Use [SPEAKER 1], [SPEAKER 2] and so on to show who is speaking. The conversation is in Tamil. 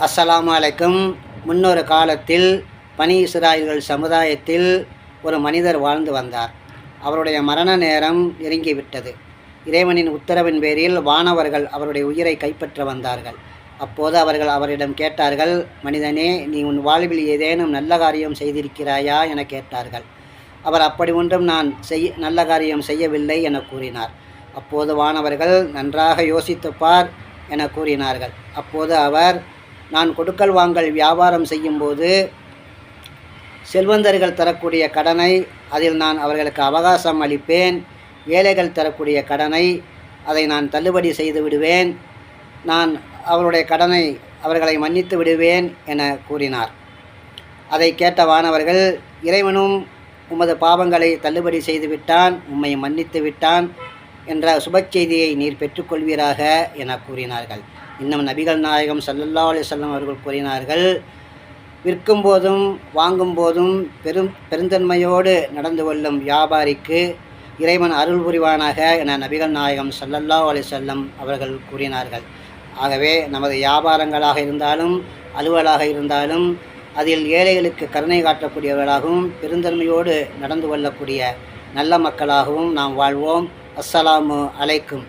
[SPEAKER 1] அஸ்ஸலாமு அலைக்கும். முன்னொரு காலத்தில் பனி இஸ்ராயல்கள் சமுதாயத்தில் ஒரு மனிதர் வாழ்ந்து வந்தார். அவருடைய மரண நேரம் நெருங்கிவிட்டது. இறைவனின் உத்தரவின் பேரில் வானவர்கள் அவருடைய உயிரை கைப்பற்ற வந்தார்கள். அப்போது அவர்கள் அவரிடம் கேட்டார்கள் மனிதனே நீ உன் வாழ்வில் ஏதேனும் நல்ல காரியம் செய்திருக்கிறாயா? என கேட்டார்கள். அவர் அப்படி ஒன்றும் நான் செய் நல்ல காரியம் செய்யவில்லை என கூறினார். அப்போது வானவர்கள் நன்றாக யோசித்துப்பார் என கூறினார்கள். அப்போது அவர் நான் கொடுக்கல் வாங்கல் வியாபாரம் செய்யும்போது செல்வந்தர்கள் தரக்கூடிய கடனை அதில் நான் அவர்களுக்கு அவகாசம் அளிப்பேன். ஏழைகள் தரக்கூடிய கடனை அதை நான் தள்ளுபடி செய்து விடுவேன். நான் அவருடைய கடனை அவர்களை மன்னித்து விடுவேன் என கூறினார். அதை கேட்ட வானவர்கள் இறைவனும் உமது பாவங்களை தள்ளுபடி செய்து விட்டான் உம்மை மன்னித்து விட்டான். என்ற சுப செய்தியை நீர் பெற்றுக்கொள்வீராக என கூறினார்கள். இன்னும் நபிகள் நாயகம் சல்லல்லா அலைஹி அவர்கள் கூறினார்கள் விற்கும் போதும் வாங்கும் போதும் பெரும் பெருந்தன்மையோடு நடந்து கொள்ளும் வியாபாரிக்கு இறைவன் அருள் புரிவானாக என நபிகள் நாயகம் சல்லல்லா அலைஹி அவர்கள் கூறினார்கள். ஆகவே நமது வியாபாரங்களாக இருந்தாலும் அலுவலாக இருந்தாலும் அதில் ஏழைகளுக்கு கருணை காட்டக்கூடியவர்களாகவும் பெருந்தன்மையோடு நடந்து கொள்ளக்கூடிய நல்ல மக்களாகவும் நாம் வாழ்வோம். அஸ்ஸலாமு அலைக்கும்.